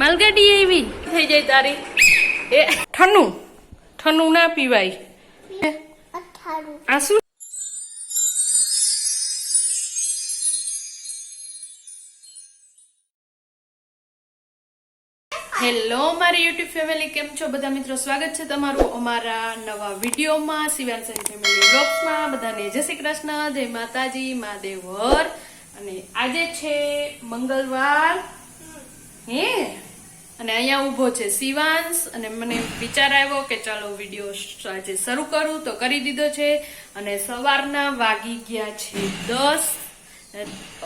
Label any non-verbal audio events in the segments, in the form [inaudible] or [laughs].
માલગાડી એવી થઈ જાય તારી. એ ઠંડુ ઠન્નું ના પીવાય. આ શું? હેલો મારી યુટ્યુબ ફેમિલી કેમ છો? બધા મિત્રો સ્વાગત છે તમારું અમારા નવા વિડીયોમાં શિવાંશન ફેમિલી બ્લોગમાં બધાને જય શ્રી કૃષ્ણ જય માતાજી મહાદેવ હર અને આજે છે મંગળવાર. હે? અને અહીંયા ઊભો છે શિવાંશ, અને મને વિચાર આવ્યો કે ચાલો વીડિયો આજે શરૂ કરું, તો કરી દીધો છે. અને સવારના વાગી ગયા છે દસ.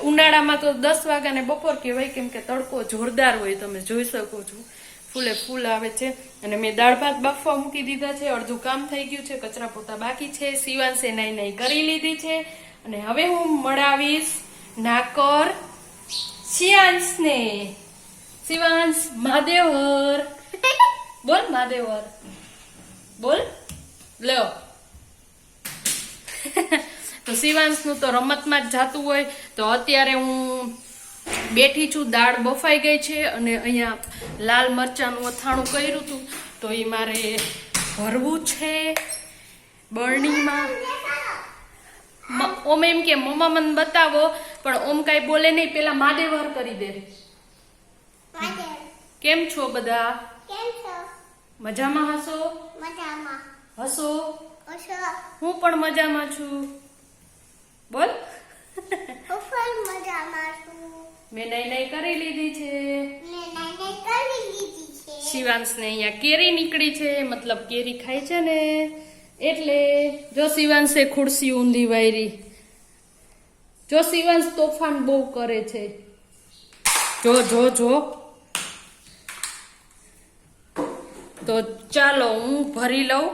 ઉનાળામાં તો દસ વાગ્યા ને બપોર કહેવાય, કેમ કે તડકો જોરદાર હોય, તમે જોઈ શકો છો. ફૂલે ફૂલ આવે છે. અને મેં દાળ ભાત બાફવા મૂકી દીધા છે. અડધું કામ થઈ ગયું છે, કચરા પોતા બાકી છે. શિવાંશે નાઈ નાઈ કરી લીધી છે. અને હવે હું મળાવીશ નાકર શિયાંશને. શિવાંશ મહાદેવર. બોલ મહાદેવર. બોલ. લ્યો. તો શિવાંશનું તો રમતમાં જ જાતું હોય, તો અત્યારે હું બેઠી છું, દાળ બફાઈ ગઈ છે અને અહીંયા લાલ મરચાંનું અથાણું કર્યું હતું. તો એ મારે ભરવું છે બરણીમાં. ઓમ એમ કે, મમ્મા, મને બતાવો. પણ ઓમ કાંઈ બોલે નહીં, પેલા માદેવર કરી દે. કેમ છો બધા? કેમ છો? મજામાં હશો? મજામાં. હસો હસો હું પણ મજામાં છું. બોલ. ઉપર મજામાં છું. મેં નહીં નહીં કરી લીધી છે. મેં નાને કરી લીધી છે. શિવાંશને અહીંયા કેરી નીકળી છે મતલબ કેરી ખાય છે ને. એટલે જો શિવાંશે ખુરશી ઊંધી વાયરી. જો શિવાંશ તોફાન બહુ કરે છે. જો જો જો. તો ચાલો હું ભરી લઉં,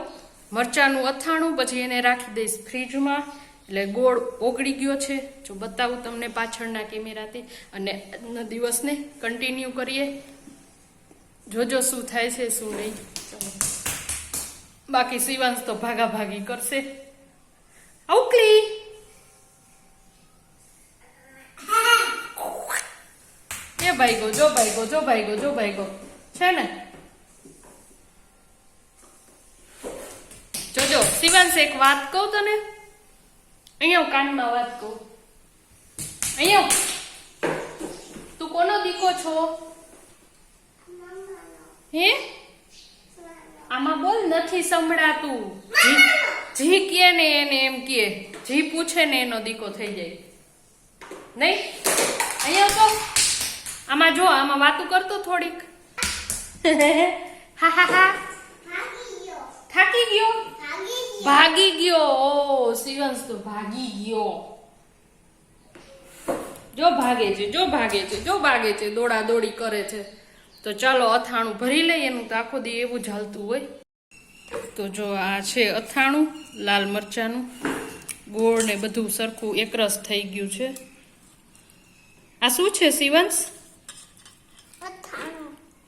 મરચાનું અથાણું, પછી એને રાખી દઈશ ફ્રીજમાં. એટલે ગોળ ઓગળી ગયો છે. જો બતાવું તમને પાછળના કેમેરાથી. અને આજના દિવસને કન્ટિન્યુ કરીએ. જોજો શું થાય છે, શું નહીં. બાકી સિવાંશ તો ભાગા ભાગી કરશે અવકલી એ ભાઈગો, જો ભાઈ ગો જો ભાઈ ગો જો ભાઈ ગો છે ને જોજો શિવાંશ એક વાત કહું તને? અહીંયા હું કાનમાં વાત કહું. અહીંયા તું કોનો દીકો છો? હે? આમાં બોલ નથી સંભળાતું. જી કે ને એને એમ કે જી પૂછે ને એનો દીકો થઈ જાય. નહીં? અહીંયા તો આમાં જો આમાં વાતું કરતો થોડીક. [laughs] હા હા હા. થાકી ગયો? ભાગી ગયો. ઓ શિવંશ તો ભાગી ગયો. જો ભાગે છે જો ભાગે છે જો ભાગે છે દોડા દોડી કરે છે. તો ચાલો અથાણું ભરી લઈએ એનું તો આખો દી એવું જ હોય. તો જો આ છે અથાણું લાલ મરચાનું ગોળ ને બધું સરખું એકરસ થઈ ગયું છે. આ શું છે શિવંશ?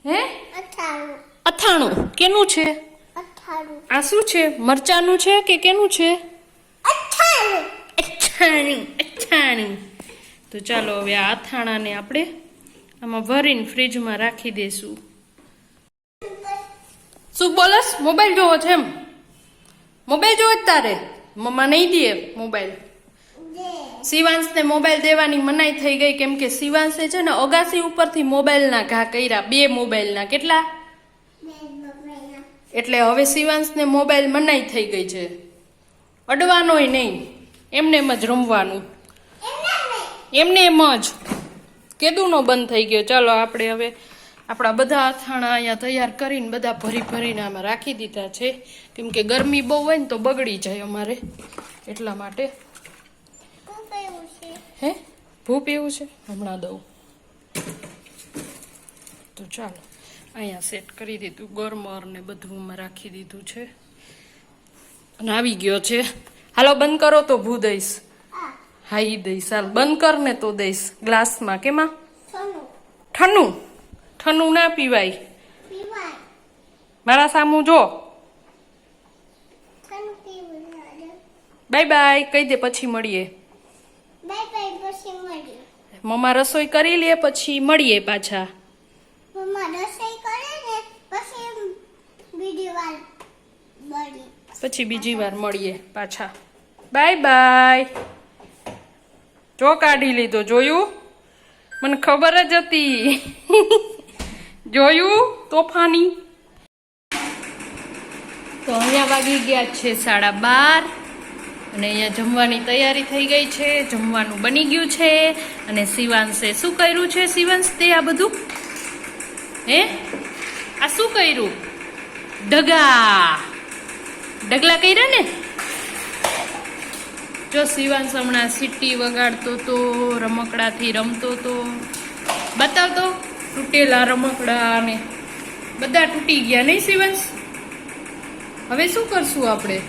હે? અથાણું. કેનું છે? આ શું છે? મરચાનું છે કે કેનું છે? અથાણું અથાણું તો ચાલો હવે આ અથાણાને આપણે આમાં ભરીને ફ્રીજમાં રાખી દઈશું શું બોલસ મોબાઈલ જોવો છે એમ? મોબાઈલ જોવો જ તારે? મમ્મા નહીં દે મોબાઈલ શિવાંશને મોબાઈલ દેવાની મનાઈ થઈ ગઈ કેમ કે શિવાંશે છે ને અગાસી ઉપરથી મોબાઈલના ઘા કર્યા બે મોબાઈલના કેટલા? એટલે હવે શિવાંશને મોબાઈલ મનાઈ થઈ ગઈ છે. અડવાનોય નહીં. એમને એમ જ રમવાનું. એમને એમ જ. કેદુનો બંધ થઈ ગયો. ચાલો આપણે હવે આપણા બધા અથાણા અહીંયા તૈયાર કરીને બધા ભરી ભરીને આમાં રાખી દીધા છે. કેમ કે ગરમી બહુ હોય ને તો બગડી જાય અમારે. એટલા માટે. હે? ભૂપ એવું છે? હમણાં દઉં. તો ચાલો. અહીંયા સેટ કરી દીધું ગરમર ને બધું અમે રાખી દીધું છે. અને આવી ગયો છે. હાલો બંધ કરો તો ભૂ દઈશ. હા ઈ દઈશ. હાલ બંધ કર ને તો દઈશ. ગ્લાસમાં કેમાં? ઠંડુ. ઠન્નું ના પીવાય. મારા સામું જો. બાય બાય કહી દે પછી મળીએ. મમ્મા રસોઈ કરી લે પછી મળીએ પાછા મમ્મા માં રસોઈ કરે ને પછી બીજી વાર બળી પછી બીજી વાર મળીએ પાછા. Bye bye. જો કાઢી લીધો, જોયું? મને ખબર જ હતી. [laughs] જોયું? તોફાની. તો અહીંયા વાગી ગયા છે સાડા બાર અને અહીંયા જમવાની તૈયારી થઈ ગઈ છે. જમવાનું બની ગયું છે અને શિવાંશે શું કર્યું છે શિવાંશ, તે આ બધું? હે? આ શું કર્યું? ડગા ડગલા કર્યા ને? જો શિવાંશ હમણાં સીટી વગાડતો તો, રમકડાથી રમતો તો બતાવતો તૂટેલા રમકડા ને બધા તૂટી ગયા નહીં શિવાંશ હવે શું કરશું આપણે?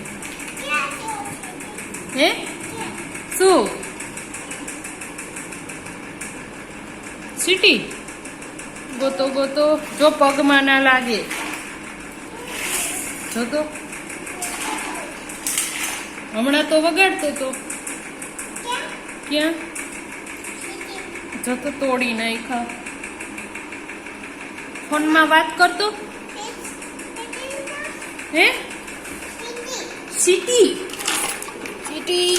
હે? શું? સીટી? ગોતો ગોતો, જો પગમાં ના લાગે. જો તો હમણાં તો વગાડતો તો. ક્યાં? જતો તોડી નાખ્યા. ફોનમાં વાત કરતો? હે? સિટી. સિટી.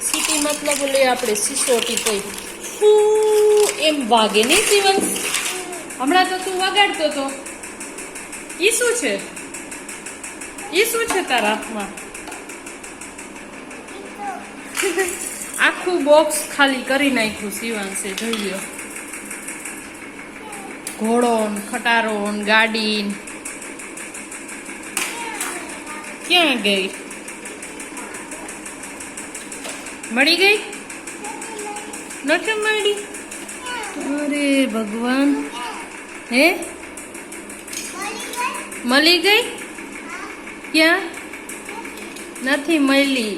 સિટી મતલબ લે આપણે સિસોટી કઈ. એમ વાગે નહીં દિવસ હમણાં તો તું વગાડતો તો. ઈ શું છે? ઈ શું છે તારા હાથમાં આખું બોક્સ ખાલી કરી નાખ્યું શિવાંશે જોઈ લ્યો ઘોડો ખટારો ગાડી ક્યાં ગઈ મળી ગઈ નથી મળી અરે ભગવાન હે મળી ગઈ ક્યાં? નથી મળી.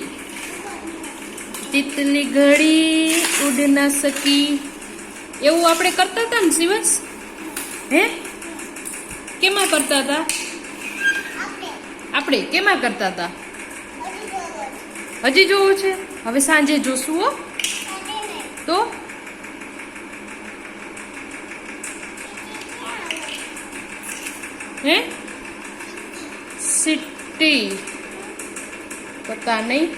ચિત્તની ઘડી ઉડ ના શકી. એવું આપણે કરતા હતા ને શિવસ હે? કેમાં કરતા હતા? આપણે કેમાં કરતા હતા? હજી જોવું છે. હવે સાંજે જોશું હો. તો? હે? સિટી પતા નહીં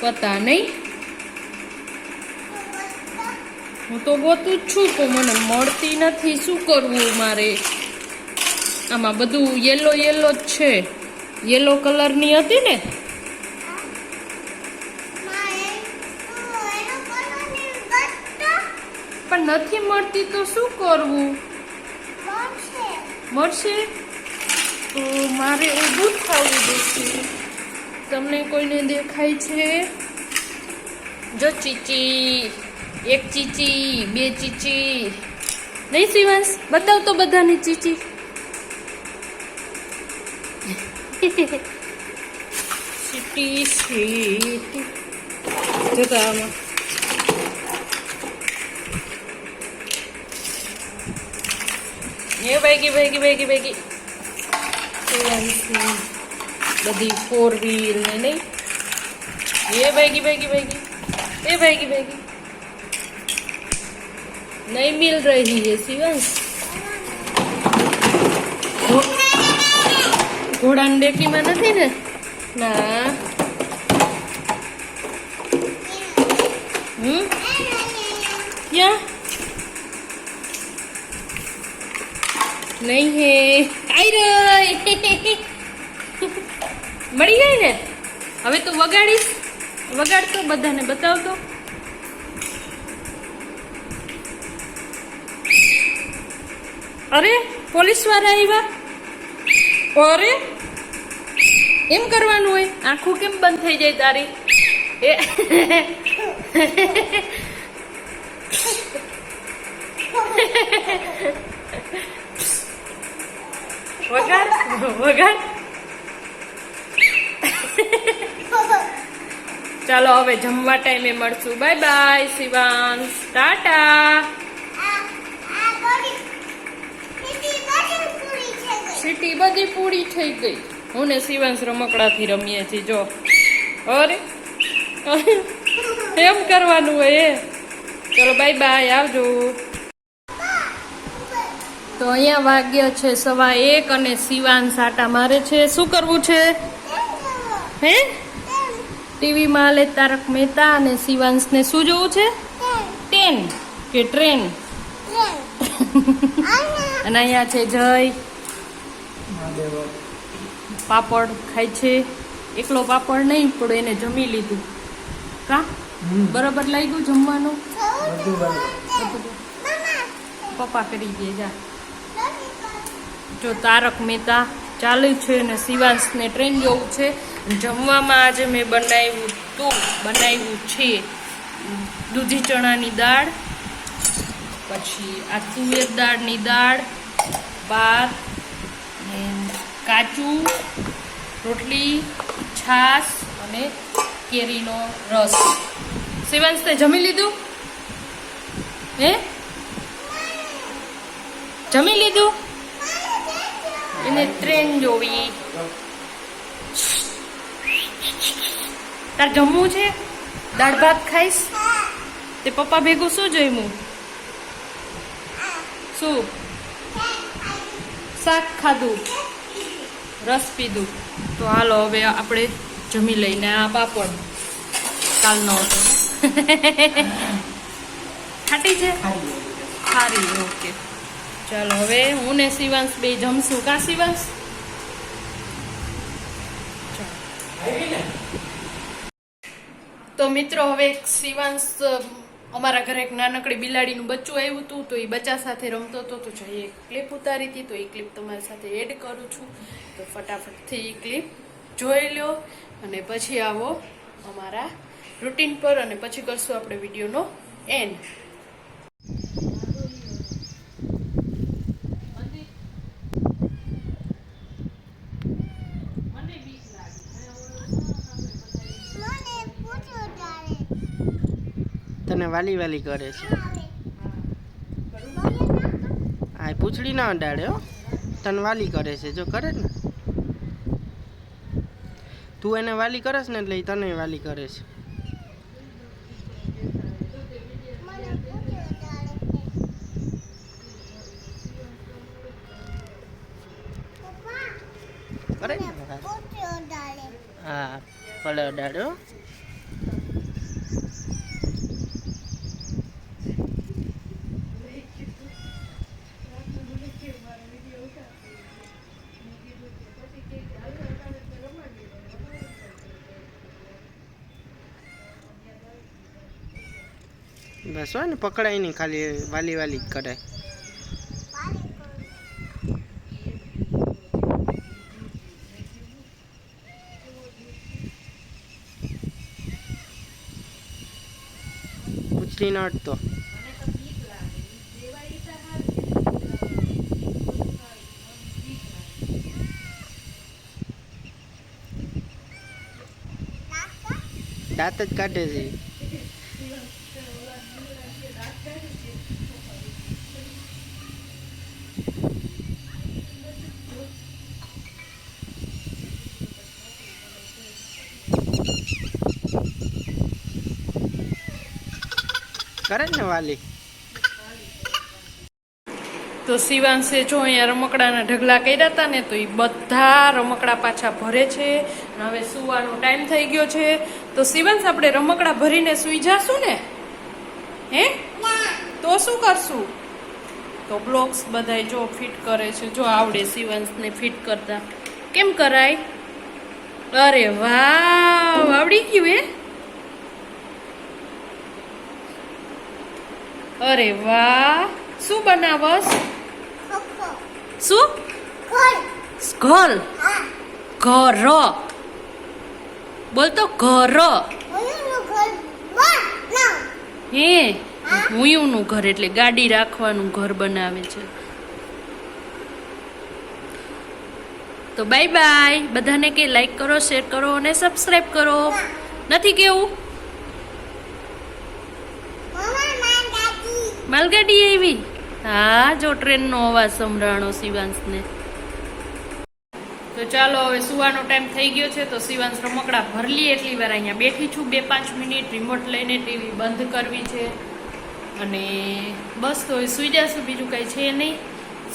પતા નહીં હું તો ગોતું જ છું તો મને મળતી નથી. શું કરવું મારે? આમાં બધું યેલો યેલો જ છે. યેલો કલરની હતી ને? પણ નથી મળતી તો શું કરવું? મળશે? તો મારે ઊભું જ થવું જોઈશે. તમને કોઈને દેખાય છે? જો ચીચી, એક ચીચી, બે ચીચી. નહીં શિવાંશ, બતાવ તો બધાની ચીચી. સીટી સીટી જોતા આમાં. એ ભાગી ભાગી ભાગી ભાગી ઇન્સ્યોરન્સની બધી ફોર વ્હીલ ને નહીં. એ ભાગી ભાગી ભાગી. એ ભાગી ભાગી. નહીં મિલ રહી છે શિવાંશ ઘોડાની ડેકીમાં નથી ને? ના. હમ? ક્યાં? નહીં હે. આઈ મળી ગઈ ને? હવે તો વગાડીશ. વગાડતો, બધાને બતાવતો. અરે, પોલીસવાળા આવ્યા અરે, એમ કરવાનું હોય? આંખું કેમ બંધ થઈ જાય તારી? એ [laughs] વગાડ વગાડ ચાલો, હવે જમવા ટાઈમે મળશું. બાય બાય શિવાંશ ટાટા. સીટી બધી પૂરી થઈ ગઈ. હું ને શિવાંશ રમકડાથી રમીએ છીએ, જો. અરે. [laughs] એમ કરવાનું હોય એ. ચલો બાય બાય આવજો. તો અહીંયા વાગ્ય છે સવા એક અને શિવાન સાટા મારે છે. શું કરવું છે? હે? ટીવીમાં લે તારક મહેતા અને શિવાંશને શું જોવું છે? ટેન કે ટ્રેન? અને અહીંયા છે જય. પાપડ ખાય છે. એકલો પાપડ નહીં પણ એને જમી લીધું. કા? બરાબર લાગ્યું જમવાનું? પપ્પા કરી દે જા. જો તારક મહેતા ચાલુ છે અને શિવાંશને ટ્રેન જોવું છે. જમવામાં આજે મેં બનાવ્યું તો, બનાવ્યું છે. દૂધી ચણાની દાળ, પછી આ તુવેર દાળની દાળ ભાત કાચું રોટલી, છાશ અને કેરીનો રસ. શિવાંશ તે જમી લીધું? હે? જમી લીધું? એને ટ્રેન જોવી તાર જમવું છે? દાળ ભાત ખાઈશ? તે પપ્પા ભેગું શું જમ્યું શું? શાક ખાધું. રસ પીધું. તો હાલો હવે આપણે જમી લઈને આ પાપડ. કાલનો હતો. [laughs] ખાટી છે? સારી ઓકે. ચાલો હવે હું ને શિવાંશ બે જમશું. કા શિવાંશ? તો મિત્રો, હવે એક શિવાંશ અમારા ઘરે એક નાનકડી બિલાડીનું બચ્ચું આવ્યું હતું તો એ બચ્ચા સાથે રમતો હતો, તો જઈએ ક્લિપ ઉતારી હતી, તો એ ક્લિપ તમારી સાથે એડ કરું છું. તો ફટાફટથી એ ક્લિપ જોઈ લો અને પછી આવો અમારા રૂટીન પર અને પછી કરશું આપણે વિડીયોનો એન્ડ મને પૂછો તારે તને વાલી વાલી કરે છે. હા આ પૂંછડી ના અડાડે હો. તને વાલી કરે છે જો કરે ને. તું એને વાલી કરસ ને એટલે તને વાલી કરે છે. કરે ને હા ભલે અડાડે બસ હોય ને પકડાય નહીં ખાલી વાલી વાલી જ કરે વાલી કરું પૂછડી ના અડતો નાસ્તા દાંત જ કાઢે છે કરે ને વાલી? તો શિવાંશે જો અહીંયા રમકડાના ઢગલા કર્યા હતા ને, તો એ બધા રમકડા પાછા ભરે છે. હવે સુવાનો ટાઈમ થઈ ગયો છે. તો શિવાંશ આપણે રમકડા ભરીને સુઈ જાશું ને? હે? તો શું કરશું? તો બ્લોક્સ બધાય જો ફિટ કરે છે. જો આવડે શિવાંશને ફિટ કરતા. કેમ કરાય? અરે વાવ, આવડી ગયું, હે? અરે વાહ. શું બનાવસ? શું? ઘર. હા. ઘર. બોલ તો ઘર. હે? હુંયુંનું ઘર એટલે ગાડી રાખવાનું ઘર બનાવે છે. તો બાય બાય બધાને કે લાઈક કરો શેર કરો અને સબસ્ક્રાઈબ કરો. નથી કેવું મમ્મા માર દાદી માલગાડી આવી હા, જો ટ્રેનનો અવાજ સંભળાણો શિવાંશને. તો ચાલો, હવે સુવાનો ટાઈમ થઈ ગયો છે, તો શિવાંશ રમકડા ભરલી એટલી વાર અહીંયા બેઠી છું. બે પાંચ મિનિટ રિમોટ લઈને ટીવી બંધ કરવી છે. અને બસ, તો સુઈ જશું, બીજું કાંઈ છે નહીં.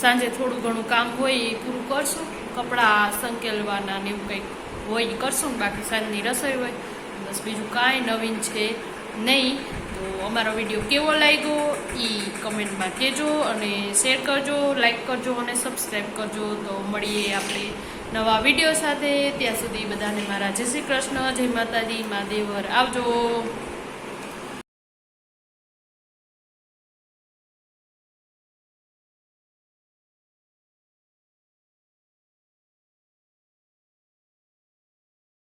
સાંજે થોડું ઘણું કામ હોય એ પૂરું કરશું. કપડાં સંકેલવાના ને એવું કંઈક હોય કરશું બાકી સાંજની રસોઈ હોય. બસ બીજું કાંઈ નવીન છે નહીં. તો અમારો વીડિયો કેવો લાગ્યો એ કમેન્ટમાં કહેજો અને શેર કરજો લાઈક કરજો અને સબસ્ક્રાઈબ કરજો. તો મળીએ આપણે નવા વીડિયો સાથે. ત્યાં સુધી બધાને મારા જય શ્રી કૃષ્ણ, જય માતાજી, મા દેવર. આવજો.